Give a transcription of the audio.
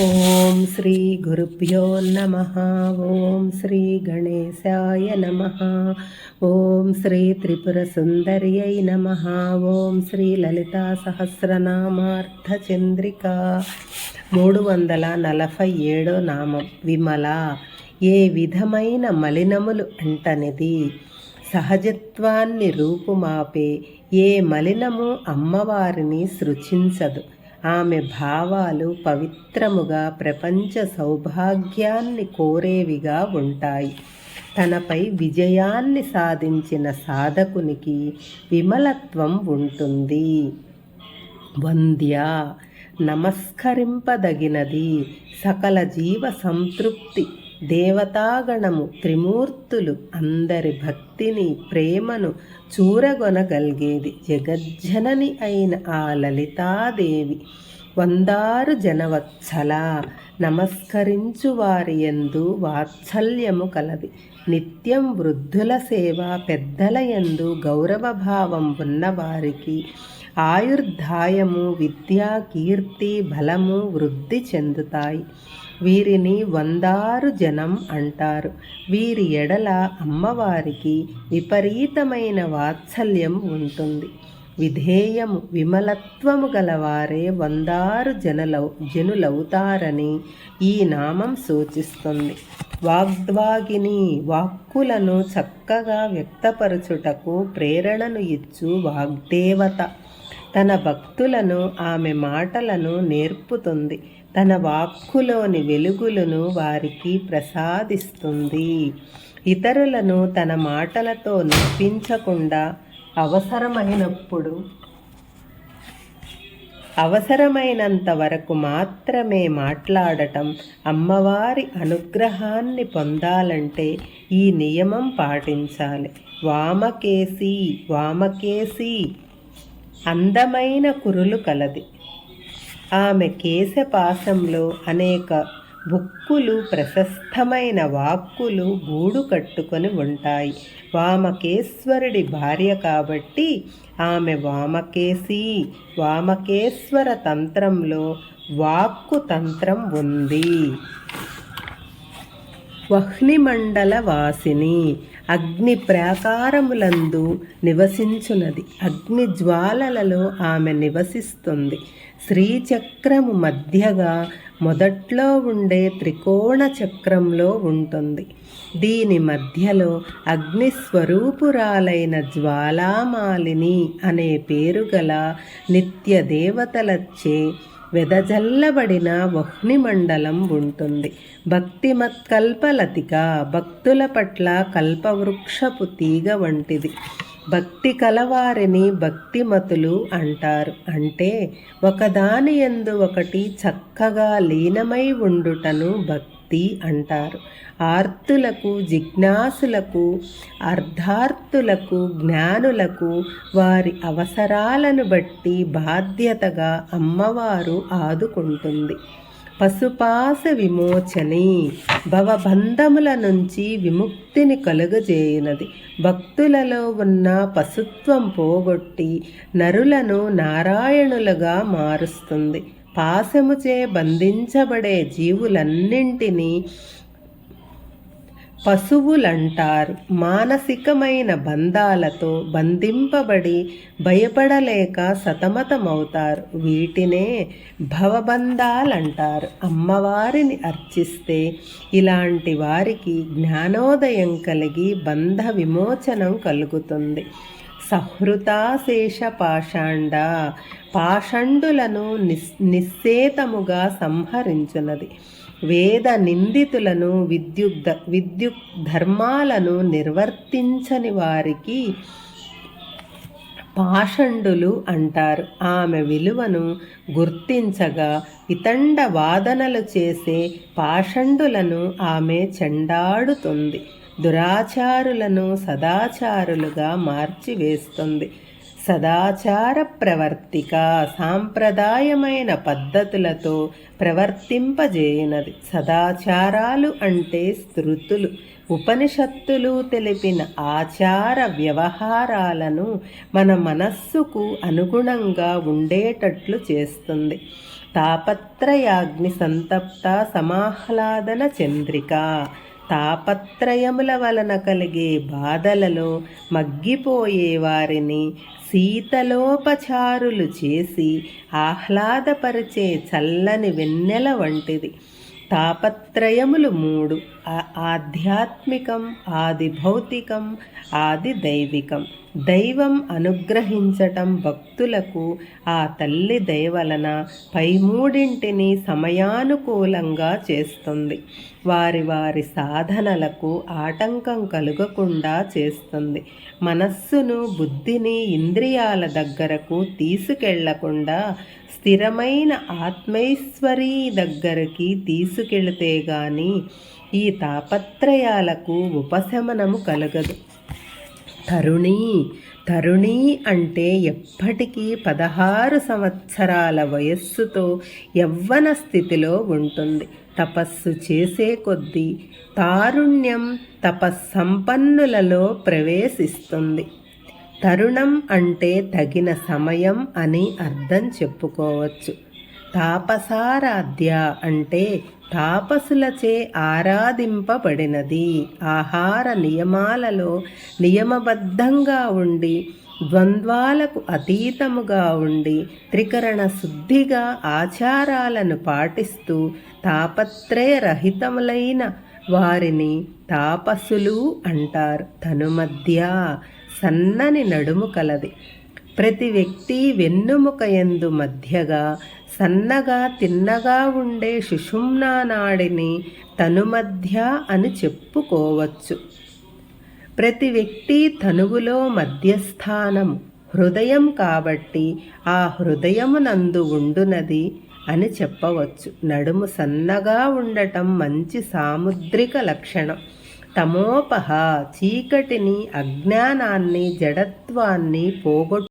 ఓం శ్రీ గురుభ్యో నమ. ఓం శ్రీ గణేశాయ నమ. ఓం శ్రీ త్రిపుర సుందర్యై నమ. ఓం శ్రీ లలితా సహస్రనామార్థచంద్రిక మూడు వందల నలభై ఏడో నామం విమల. ఏ విధమైన మలినములు అంటనిది సహజత్వాన్ని రూపుమాపే. ఏ మలినము అమ్మవారిని సృచించదు ఆమె భావాలు పవిత్రముగా ప్రపంచ సౌభాగ్యాన్ని కోరేవిగా ఉంటాయి. తనపై విజయాన్ని సాధించిన సాధకునికి విమలత్వం ఉంటుంది. వంద్య నమస్కరింపదగినది సకల జీవ సంతృప్తి. దేవతాగణము త్రిమూర్తులు అందరి భక్తిని ప్రేమను చూరగొనగలిగేది జగజ్జనని అయిన ఆ లలితాదేవి. వందారు జనవత్సల నమస్కరించు వారి ఎందు వాత్సల్యము కలది. నిత్యం వృద్ధుల సేవ పెద్దల ఎందు గౌరవభావం ఉన్నవారికి ఆయుర్ధాయము విద్యా కీర్తి బలము వృద్ధి చెందుతాయి. వీరిని వందారు జనం అంటారు. వీరి ఎడల అమ్మవారికి విపరీతమైన వాత్సల్యం ఉంటుంది. విధేయము విమలత్వము గలవారే వందారు జనలవు జనులవుతారని ఈ నామం సూచిస్తుంది. వాగ్వాగిని వాక్కులను చక్కగా వ్యక్తపరచుటకు ప్రేరణను ఇచ్చు వాగ్దేవత. తన భక్తులను ఆమె మాటలను నేర్పుతుంది. తన వాక్కులోని వెలుగులను వారికి ప్రసాదిస్తుంది. ఇతరులను తన మాటలతో నొప్పించకుండా అవసరమైనప్పుడు అవసరమైనంత వరకు మాత్రమే మాట్లాడటం అమ్మవారి అనుగ్రహాన్ని పొందాలంటే ఈ నియమం పాటించాలి. వామకేసి వామకేసి అందమైన కురులు కలది. ఆమె కేశపాశంలో అనేక బుక్కులు ప్రశస్తమైన వాక్కులు గూడు కట్టుకొని ఉంటాయి. వామకేశ్వరుడి భార్య కాబట్టి ఆమె వామకేసి వామకేశ్వర తంత్రంలో వాక్కు తంత్రం ఉంది. వహ్నిమండల వాసిని. అగ్ని ప్రాకారములందు నివసించున్నది అగ్ని జ్వాలలలో ఆమె నివసిస్తుంది. శ్రీచక్రము మధ్యగా మొదట్లో ఉండే త్రికోణ చక్రంలో ఉంటుంది. దీని మధ్యలో అగ్నిస్వరూపురాలైన జ్వాలామాలిని అనే పేరు గల నిత్య దేవతలచ్చే వెదజల్లబడిన వహ్నిమండలం ఉంటుంది. భక్తిమత్కల్పలతిక భక్తుల పట్ల కల్పవృక్షపు తీగ వంటిది. భక్తి కలవారిని భక్తిమతులు అంటారు. అంటే ఒకదాని ఎందు ఒకటి చక్కగా లీనమై ఉండుటను భక్తి అంటారు. ఆర్తులకు జిజ్ఞాసులకు అర్ధార్థులకు జ్ఞానులకు వారి అవసరాలను బట్టి బాధ్యతగా అమ్మవారు ఆదుకుంటుంది. పశుపాస విమోచని భవబంధముల నుంచి విముక్తిని కలుగజేయునది. భక్తులలో ఉన్న పశుత్వం పోగొట్టి నరులను నారాయణులుగా మారుస్తుంది. పాశముచే బంధించబడే జీవులన్నింటినీ పశువులంటారు. మానసికమైన బంధాలతో బంధింపబడి భయపడలేక సతమతమవుతారు. వీటినే భవబంధాలంటారు. అమ్మవారిని అర్చిస్తే ఇలాంటి వారికి జ్ఞానోదయం కలిగి బంధ విమోచనం కలుగుతుంది. సహృతాశేష పాషాండ పాషండులను నిస్ నిశ్చేతముగా సంహరించున్నది వేద నిందితులను విద్యుక్ విద్యుక్ ధర్మాలను నిర్వర్తించని వారికి పాషండులు అంటారు. ఆమె విలువను గుర్తించగా ఇతండ వాదనలు చేసే పాషండులను ఆమె చెండాడుతుంది. దురాచారులను సదాచారులుగా మార్చివేస్తుంది. సదాచార ప్రవర్తిక సాంప్రదాయమైన పద్ధతులతో ప్రవర్తింపజేయనది. సదాచారాలు అంటే స్థృతులు ఉపనిషత్తులు తెలిపిన ఆచార వ్యవహారాలను మన మనస్సుకు అనుగుణంగా ఉండేటట్లు చేస్తుంది. తాపత్రయాగ్ని సంతప్త సమాహ్లాదన చంద్రిక. తాపత్రయముల వలన కలిగే బాధలలో మగ్గిపోయే వారిని శీతలోపచారులు చేసి ఆహ్లాదపరిచే చల్లని వెన్నెల వంటిది. తాపత్రయములు మూడు. ఆధ్యాత్మికం ఆది భౌతికం ఆది దైవికం. దైవం అనుగ్రహించటం భక్తులకు ఆ తల్లి దయవలన పై మూడింటిని సమయానుకూలంగా చేస్తుంది. వారి వారి సాధనలకు ఆటంకం కలుగకుండా చేస్తుంది. మనస్సును బుద్ధిని ఇంద్రియాల దగ్గరకు తీసుకెళ్ళకుండా స్థిరమైన ఆత్మైశ్వరీ దగ్గరికి తీసుకెళితే గాని ఈ తాపత్రయాలకు ఉపశమనము కలగదు. తరుణి తరుణి అంటే ఎప్పటికీ పదహారు సంవత్సరాల వయస్సుతో యవ్వన స్థితిలో ఉంటుంది. తపస్సు చేసే కొద్దీ తారుణ్యం తపస్సంపన్నులలో ప్రవేశిస్తుంది. తరుణం అంటే తగిన సమయం అని అర్థం చెప్పుకోవచ్చు. తాపసారాధ్య అంటే తాపసులచే ఆరాధింపబడినది. ఆహార నియమాలలో నియమబద్ధంగా ఉండి ద్వంద్వాలకు అతీతముగా ఉండి త్రికరణ శుద్ధిగా ఆచారాలను పాటిస్తూ తాపత్రయరహితములైన వారిని తాపసులు అంటారు. తనుమధ్య సన్నని నడుము కలది. ప్రతి వ్యక్తి వెన్నుముక ఎందు మధ్యగా సన్నగా తిన్నగా ఉండే సుషుమ్నా నాడిని తనుమధ్య అని చెప్పుకోవచ్చు. ప్రతి వ్యక్తి తనువులో మధ్యస్థానం హృదయం కాబట్టి ఆ హృదయమునందు ఉండునది అని చెప్పవచ్చు. నడుము సన్నగా ఉండటం మంచి సాముద్రిక లక్షణం. తమోపహ చీకటిని అజ్ఞానాన్ని జడత్వాన్ని పోగొట్టు